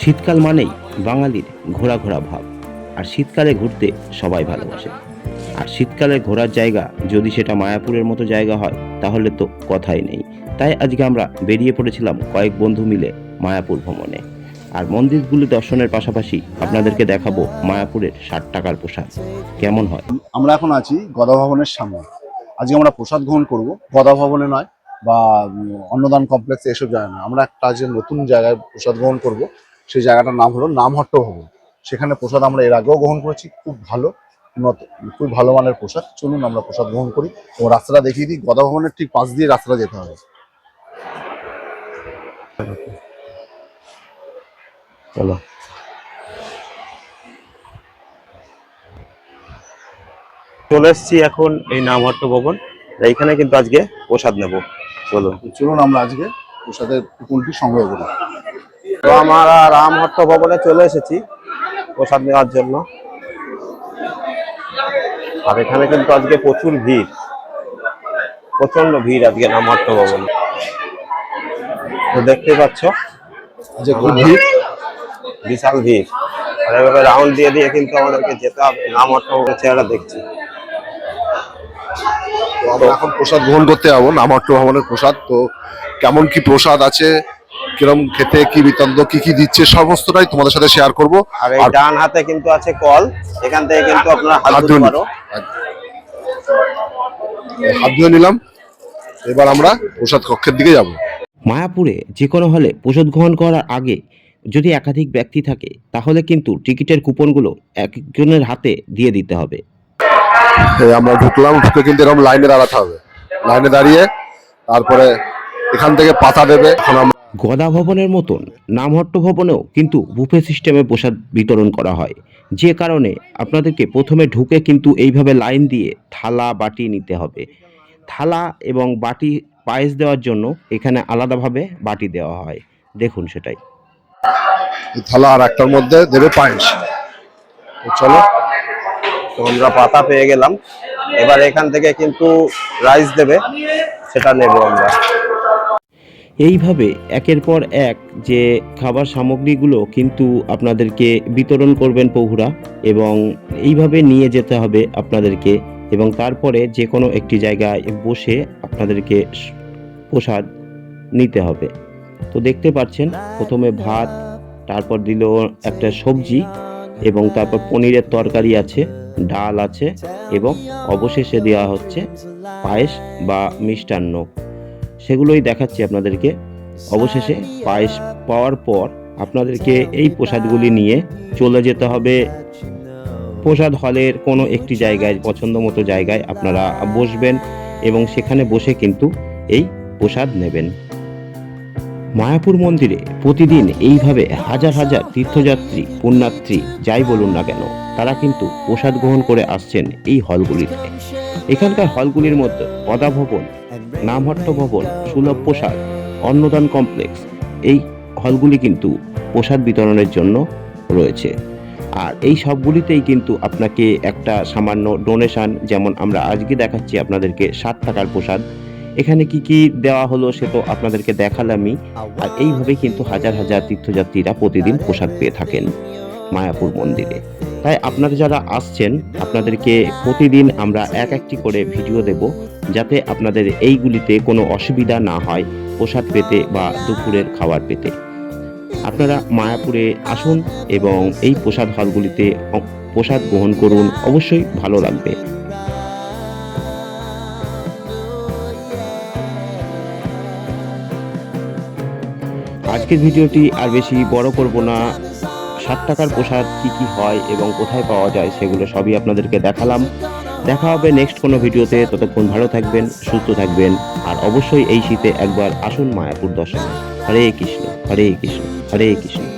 শীতকাল মানেই বাঙালির ঘোরা ঘোরা ভাব। আর শীতকালে ঘুরতে সবাই ভালোবাসে। আর শীতকালে ঘোরার জায়গা যদি সেটা মায়াপুরের মতো জায়গা হয়, তাহলে তো কথাই নেই। তাই আজকে আমরা বেরিয়ে পড়েছিলাম কয়েক বন্ধু মিলে মায়াপুর ভ্রমণে। আর মন্দিরগুলি দর্শনের পাশাপাশি আপনাদেরকে দেখাবো মায়াপুরের ষাট টাকার পোশাক কেমন হয়? আমরা এখন আছি গদা ভবনের সামনে। আজকে আমরা প্রসাদ গ্রহণ করব। গদা ভবনে নয় বা অন্নদান কমপ্লেক্সে এসব জায়গা নয় আমরা একটা আজকে নতুন জায়গায় প্রসাদ গ্রহণ করব। সেই জায়গাটার নাম হলো নামহট্ট ভবন। সেখানে প্রসাদ আমরা এর আগেও গ্রহণ করেছি। খুব ভালো উন্নত খুব ভালো মানের প্রসাদ। চলুন আমরা প্রসাদ গ্রহণ করি এবং রাস্তাটা দেখিয়ে দিই। গদা ভবনের ঠিক পাশ দিয়ে রাস্তাটা যেতে হবে। চলো। চলে এসছি এখন এই নামহট্ট ভবন। এইখানে কিন্তু আজকে প্রসাদ নেব। চলো। চলুন আমরা আজকে প্রসাদের কুপনটি সংগ্রহ করি। তো আমরা রামহট্ট ভবনে চলে এসেছি প্রসাদ নেওয়ার জন্য। আর এখানে কিন্তু আজকে প্রচুর ভিড়। প্রচণ্ড ভিড় আজকে রামহট্ট ভবনে। তো দেখতে পাচ্ছ যে খুব ভিড়। বিশাল ভিড়। আর এভাবে রাউন্ড দিয়ে দিয়ে কিন্তু আমাদেরকে যেতে হবে। রামহট্ট ভবনের চেহারা দেখছি। তো আমরা এখন প্রসাদ গ্রহণ করতে যাব নামহট্ট ভবনের প্রসাদ। তো কেমন কি প্রসাদ আছে কিরম খেতে কি বৃত্তান্ত কি কি দিচ্ছে সমস্তটাই তোমাদের সাথে শেয়ার করব। আর এই ডান হাতে কিন্তু আছে কল এখান থেকে কিন্তু আপনারা হাত ধুতে ধুয়ে পারো। হাত ধুয়ে নিলাম। এবার আমরা প্রসাদ কক্ষের দিকে যাব। মায়াপুরে যে কোনো হলে প্রসাদ গ্রহণ করার আগে যদি একাধিক ব্যক্তি থাকে তাহলে কিন্তু টিকিটের কুপনগুলো একজনের হাতে দিয়ে দিতে হবে। আমরা ঢুকলাম ঢুকে কিন্তু এরকম লাইনে দাঁড়াতে হবে। লাইনে দাঁড়িয়ে তারপরে এখান থেকে পাতা দেবে। এখন আমরা গদা ভবনের মতন, নামহট্ট ভবনেও কিন্তু বুফে সিস্টেমে প্রসাদ বিতরণ করা হয়। যে কারণে আপনাদেরকে প্রথমে ঢুকে কিন্তু এইভাবে লাইন দিয়ে থালা, বাটি নিতে হবে। থালা এবং বাটি, পায়েস দেওয়ার জন্য এখানে আলাদাভাবে বাটি দেওয়া হয়। দেখুন সেটাই। থালা আর একটার মধ্যে দেবে পায়েস। চলো তো আমরা পাতা পেয়ে গেলাম। এবার এখান থেকে কিন্তু রাইস দেবে, সেটা নেব আমরা। এইভাবে একের পর এক যে খাবার সামগ্রীগুলো কিন্তু আপনাদেরকে বিতরণ করবেন প্রভুরা এবং এইভাবে নিয়ে যেতে হবে আপনাদেরকে এবং তারপরে যে কোনো একটি জায়গায় বসে আপনাদেরকে প্রসাদ নিতে হবে। তো দেখতে পাচ্ছেন, প্রথমে ভাত, তারপর দিল একটা সবজি এবং তারপর পনিরের তরকারি আছে, ডাল আছে এবং অবশেষে দেওয়া হচ্ছে পায়েস বা মিষ্টান্ন। সেগুলোই দেখাচ্ছি আপনাদেরকে। অবশেষে পায়েস পাওয়ার পর আপনাদেরকে এই প্রসাদগুলি নিয়ে চলে যেতে হবে। প্রসাদ হলের কোনো একটি জায়গায় পছন্দ মতো জায়গায় আপনারা বসবেন এবং সেখানে বসে কিন্তু এই প্রসাদ নেবেন। মায়াপুর মন্দিরে প্রতিদিন এইভাবে হাজার হাজার তীর্থযাত্রী পুণ্যার্থী যাই বলুন না কেন, তারা কিন্তু প্রসাদ গ্রহণ করে আসছেন এই হলগুলিতে। এখানকার হলগুলির মধ্যে পদা ভবন, নামহট্ট ভবন, সুলভ প্রসাদ অন্নদান কমপ্লেক্স, এই হলগুলি কিন্তু প্রসাদ বিতরণের জন্য রয়েছে। আর এই সবগুলিতেই কিন্তু আপনাকে একটা সামান্য ডোনেশন যেমন আমরা আজকে দেখাচ্ছি আপনাদেরকে ষাট টাকার প্রসাদ এখানে কি কি দেওয়া হলো সে তো আপনাদেরকে দেখালামই। আর এইভাবে কিন্তু হাজার হাজার তীর্থযাত্রীরা প্রতিদিন প্রসাদ পেয়ে থাকেন মায়াপুর মন্দিরে। তাই আপনারা যারা আসছেন, আপনাদেরকে প্রতিদিন আমরা এক একটি করে ভিডিও দেব, যাতে আপনাদের এইগুলিতে কোনো অসুবিধা না হয় প্রসাদ পেতে বা দুপুরের খাবার পেতে। আপনারা মায়াপুরে আসুন এবং এই প্রসাদ হলগুলিতে প্রসাদ গ্রহণ করুন, অবশ্যই ভালো লাগবে। আজকের ভিডিওটি আর বেশি বড় করব না। ষাট টাকার প্রসাদ কি কি হয় এবং কোথায় পাওয়া যায় সেগুলো সবই আপনাদেরকে দেখালাম। দেখা হবে নেক্সট কোনো ভিডিওতে। ততক্ষণ ভালো থাকবেন, সুস্থ থাকবেন আর অবশ্যই এই শীতে একবার আসুন মায়াপুর দর্শনে। হরে কৃষ্ণ হরে কৃষ্ণ হরে কৃষ্ণ।